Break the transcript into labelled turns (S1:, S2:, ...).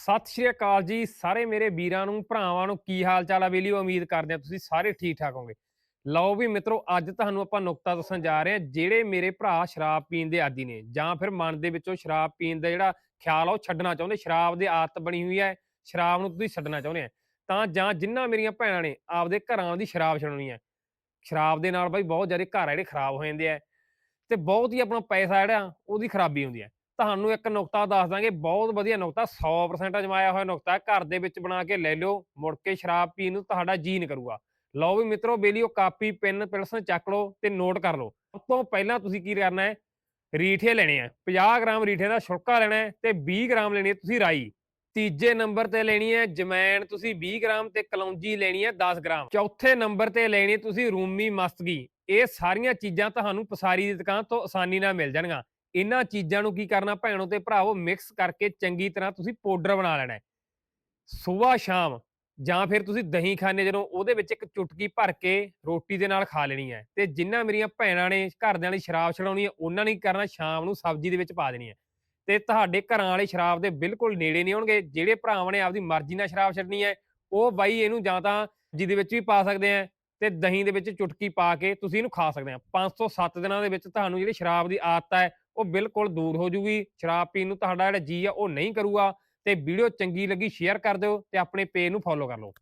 S1: ਸਤਿ ਸ਼੍ਰੀ ਅਕਾਲ ਜੀ ਸਾਰੇ ਮੇਰੇ ਵੀਰਾਂ ਨੂੰ, ਭਰਾਵਾਂ ਨੂੰ ਕੀ ਹਾਲ ਚਾਲ ਆ ਬੇਲੀ? ਉਮੀਦ ਕਰਦੇ ਆ ਤੁਸੀਂ ਸਾਰੇ ਠੀਕ ਠਾਕ ਹੋਗੇ ਲਓ ਵੀ ਮਿੱਤਰੋ, ਅੱਜ ਤੁਹਾਨੂੰ ਆਪਾਂ ਨੁਕਤਾ ਦੱਸਣ ਜਾ ਰਹੇ ਹਾਂ, ਜਿਹੜੇ ਮੇਰੇ ਭਰਾ ਸ਼ਰਾਬ ਪੀਣ ਦੇ ਆਦੀ ਨੇ ਜਾਂ ਫਿਰ ਮਨ ਦੇ ਵਿੱਚੋਂ ਸ਼ਰਾਬ ਪੀਣ ਦਾ ਜਿਹੜਾ ਖਿਆਲ ਆ ਉਹ ਛੱਡਣਾ ਚਾਹੁੰਦੇ, ਸ਼ਰਾਬ ਦੀ ਆਦਤ ਬਣੀ ਹੋਈ ਹੈ, ਸ਼ਰਾਬ ਨੂੰ ਤੁਸੀਂ ਛੱਡਣਾ ਚਾਹੁੰਦੇ ਆ। ਤਾਂ ਜਾਂ ਜਿੰਨਾ ਮੇਰੀਆਂ ਭੈਣਾਂ ਨੇ ਆਪਦੇ ਘਰਾਂ ਦੀ ਸ਼ਰਾਬ ਛੱਡਣੀ ਹੈ, ਸ਼ਰਾਬ ਦੇ ਨਾਲ ਬਾਈ ਬਹੁਤ ਜ਼ਿਆਦਾ ਘਰ ਆ ਜਿਹੜੇ ਖਰਾਬ ਹੋ ਜਾਂਦੇ ਆ ਤੇ ਬਹੁਤ ਹੀ ਆਪਣਾ ਪੈਸਾ ਜਿਹੜਾ ਉਹਦੀ ਖਰਾਬੀ ਹੁੰਦੀ ਹੈ। ਤੁਹਾਨੂੰ ਇੱਕ ਨੁਕਤਾ ਦੱਸ ਦਾਂਗੇ, ਬਹੁਤ ਵਧੀਆ ਨੁਕਤਾ 100% ਅਜਮਾਇਆ ਹੋਇਆ ਨੁਕਤਾ ਘਰ ਦੇ ਵਿੱਚ ਬਣਾ ਕੇ ਲੈ ਲਿਓ, ਮੁੜ ਕੇ ਸ਼ਰਾਬ ਪੀਣ ਨੂੰ ਤੁਹਾਡਾ ਜੀ ਨਹੀਂ ਕਰੂਗਾ। ਲਓ ਵੀ ਮਿੱਤਰੋ ਬੇਲੀਓ ਕਾਪੀ, ਪੈਨ, ਪਿਲਸਨ ਚੱਕ ਲਓ ਤੇ ਨੋਟ ਕਰ ਲਓ। ਸਭ ਤੋਂ ਪਹਿਲਾਂ ਤੁਸੀਂ ਕੀ ਕਰਨਾ ਹੈ? ਰੀਠੇ ਲੈਣੇ ਆ 50 ਗ੍ਰਾਮ ਰੀਠੇ ਦਾ ਛੁਲਕਾ ਲੈਣਾ ਹੈ ਤੇ 20 ਗ੍ਰਾਮ ਲੈਣੀ ਹੈ ਤੁਸੀਂ ਰਾਈ। ਤੀਜੇ ਨੰਬਰ ਤੇ ਲੈਣੀ ਹੈ ਜਮੈਣ, ਤੁਸੀਂ 20 ਗ੍ਰਾਮ ਤੇ ਕਲੌਂਜੀ ਲੈਣੀ ਹੈ 10 ਗ੍ਰਾਮ। ਚੌਥੇ ਨੰਬਰ ਤੇ ਲੈਣੀ ਤੁਸੀਂ ਰੂਮੀ ਮਸਤਗੀ। ਇਹ ਸਾਰੀਆਂ ਚੀਜ਼ਾਂ ਤੁਹਾਨੂੰ ਪਸਾਰੀ ਦੀ ਦੁਕਾਨ ਤੋਂ ਆਸਾਨੀ ਨਾਲ ਮਿਲ ਜਾਣਗੀਆਂ। ਇਹਨਾਂ ਚੀਜ਼ਾਂ ਨੂੰ ਕੀ ਕਰਨਾ ਭੈਣੋ ਤੇ ਭਰਾਵੋ ਮਿਕਸ ਕਰਕੇ ਚੰਗੀ ਤਰ੍ਹਾਂ ਤੁਸੀਂ ਪਾਊਡਰ ਬਣਾ ਲੈਣਾ ਹੈ। ਸਵੇਰ ਸ਼ਾਮ ਜਾਂ ਫਿਰ ਤੁਸੀਂ ਦਹੀਂ ਖਾਣੇ ਜਦੋਂ ਉਹਦੇ ਵਿੱਚ ਇੱਕ ਚੁਟਕੀ ਭਰ ਕੇ ਰੋਟੀ ਦੇ ਨਾਲ ਖਾ ਲੈਣੀ ਹੈ ਤੇ ਜਿੰਨਾ ਮੇਰੀਆਂ ਭੈਣਾਂ ਨੇ, ਘਰਦਿਆਂ ਲਈ ਸ਼ਰਾਬ ਛਡਾਉਣੀ ਹੈ, ਉਹਨਾਂ ਨੇ ਕਰਨਾ ਸ਼ਾਮ ਨੂੰ ਸਬਜ਼ੀ ਦੇ ਵਿੱਚ ਪਾ ਦੇਣੀ ਹੈ। ਤੇ ਤੁਹਾਡੇ ਘਰਾਂ ਵਾਲੇ ਸ਼ਰਾਬ ਦੇ ਬਿਲਕੁਲ ਨੇੜੇ ਨਹੀਂ ਹੋਣਗੇ ਜਿਹੜੇ ਭਰਾਵਾਂ ਨੇ ਆਪਦੀ ਮਰਜ਼ੀ ਨਾਲ ਸ਼ਰਾਬ ਛੱਡਣੀ ਹੈ, ਉਹ ਬਾਈ ਇਹਨੂੰ ਜਾਂ ਤਾਂ ਜਿਹਦੇ ਵਿੱਚ ਵੀ ਪਾ ਸਕਦੇ ਆ ਤੇ ਦਹੀਂ ਦੇ ਵਿੱਚ ਚੁਟਕੀ ਪਾ ਕੇ ਤੁਸੀਂ ਇਹਨੂੰ ਖਾ ਸਕਦੇ ਆ 507 ਦਿਨਾਂ ਦੇ ਵਿੱਚ ਤੁਹਾਨੂੰ ਜਿਹੜੀ ਸ਼ਰਾਬ ਦੀ ਆਦਤ ਹੈ ਉਹ ਬਿਲਕੁਲ ਦੂਰ ਹੋ ਜੂਗੀ, ਸ਼ਰਾਬ ਪੀਣ ਨੂੰ ਤੁਹਾਡਾ ਜਿਹੜਾ ਜੀ ਆ ਉਹ ਨਹੀਂ ਕਰੂਗਾ, ਤੇ ਵੀਡੀਓ ਚੰਗੀ ਲੱਗੀ ਸ਼ੇਅਰ ਕਰ ਦਿਓ ਤੇ ਆਪਣੇ ਪੇਜ ਨੂੰ ਫੋਲੋ ਕਰ ਲਓ।